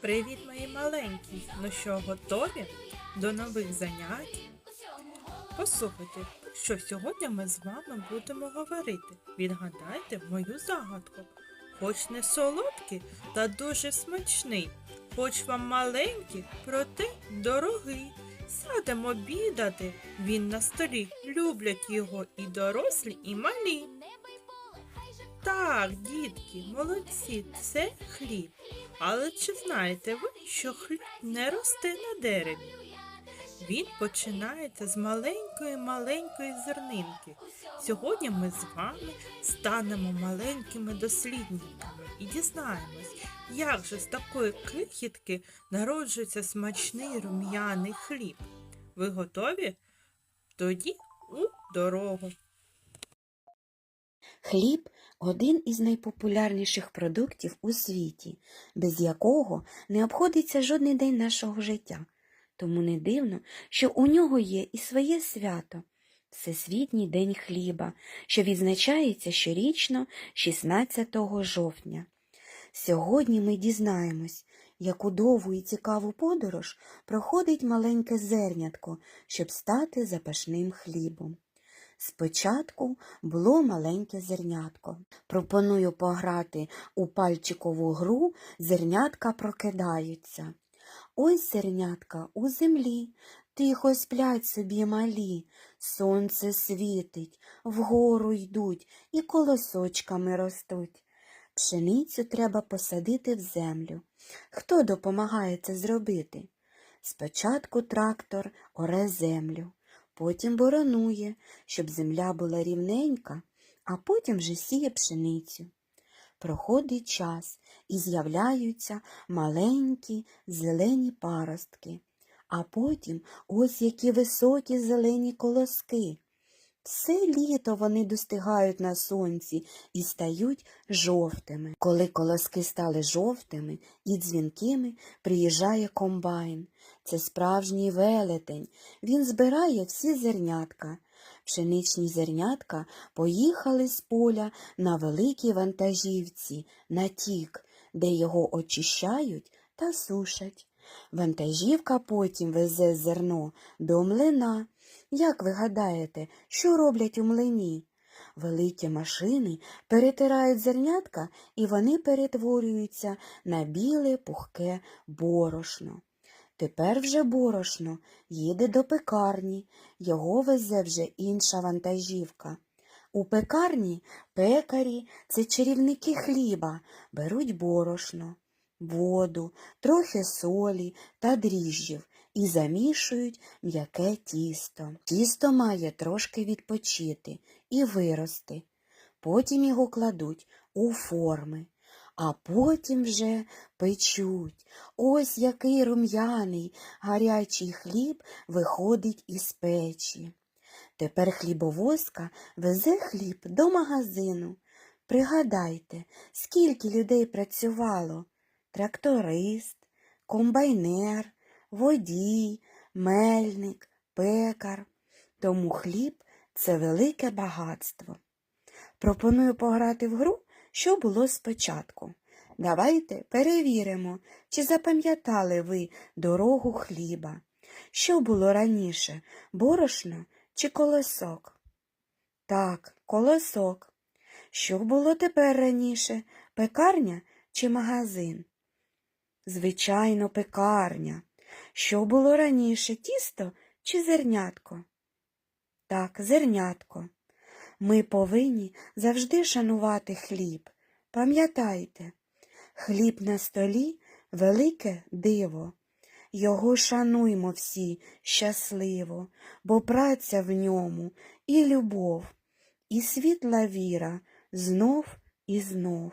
Привіт, мої маленькі! Ну що, готові до нових занять? Послухайте, що сьогодні ми з вами будемо говорити. Відгадайте мою загадку. Хоч не солодкий, та дуже смачний. Хоч вам маленький, проте дорогий. Сядемо обідати, він на столі. Люблять його і дорослі, і малі. Так, дітки, молодці, це хліб. Але чи знаєте ви, що хліб не росте на дереві? Він починається з маленької маленької зернинки. Сьогодні ми з вами станемо маленькими дослідниками і дізнаємось, як же з такої крихітки народжується смачний рум'яний хліб. Ви готові? Тоді у дорогу. Хліб один із найпопулярніших продуктів у світі, без якого не обходиться жодний день нашого життя. Тому не дивно, що у нього є і своє свято Всесвітній день хліба, що відзначається щорічно 16 жовтня. Сьогодні ми дізнаємось, яку довгу і цікаву подорож проходить маленьке зернятко, щоб стати запашним хлібом. Спочатку було маленьке зернятко. Пропоную пограти у пальчикову гру зернятка прокидаються. Ось зернятка у землі, тихо сплять собі малі, сонце світить, вгору йдуть і колосочками ростуть. Пшеницю треба посадити в землю. Хто допомагає це зробити? Спочатку трактор оре землю потім боронує, щоб земля була рівненька, а потім вже сіє пшеницю. Проходить час і з'являються маленькі зелені паростки, а потім ось які високі зелені колоски. Все літо вони достигають на сонці і стають жовтими. Коли колоски стали жовтими і дзвінкими, приїжджає комбайн. Це справжній велетень. Він збирає всі зернятка. Пшеничні зернятка поїхали з поля на великій вантажівці, на тік, де його очищають та сушать. Вантажівка потім везе зерно до млина. Як ви гадаєте, що роблять у млині? Великі машини перетирають зернятка і вони перетворюються на біле пухке борошно. Тепер вже борошно їде до пекарні, його везе вже інша вантажівка. У пекарні пекарі це чарівники хліба, беруть борошно, воду, трохи солі та дріжджів і замішують м'яке тісто. Тісто має трошки відпочити і вирости. Потім його кладуть у форми, а потім вже печуть. Ось який рум'яний гарячий хліб виходить із печі. Тепер хлібовозка везе хліб до магазину. Пригадайте, скільки людей працювало тракторист, комбайнер, водій, мельник, пекар. Тому хліб це велике багатство. Пропоную пограти в гру, що було спочатку. Давайте перевіримо, чи запам'ятали ви дорогу хліба. Що було раніше борошно чи колосок? Так, колосок. Що було тепер раніше пекарня чи магазин? Звичайно, пекарня. Що було раніше тісто чи зернятко? Так, зернятко. Ми повинні завжди шанувати хліб. Пам'ятайте, хліб на столі велике диво. Його шануймо всі щасливо, бо праця в ньому і любов, і світла віра знов і знов.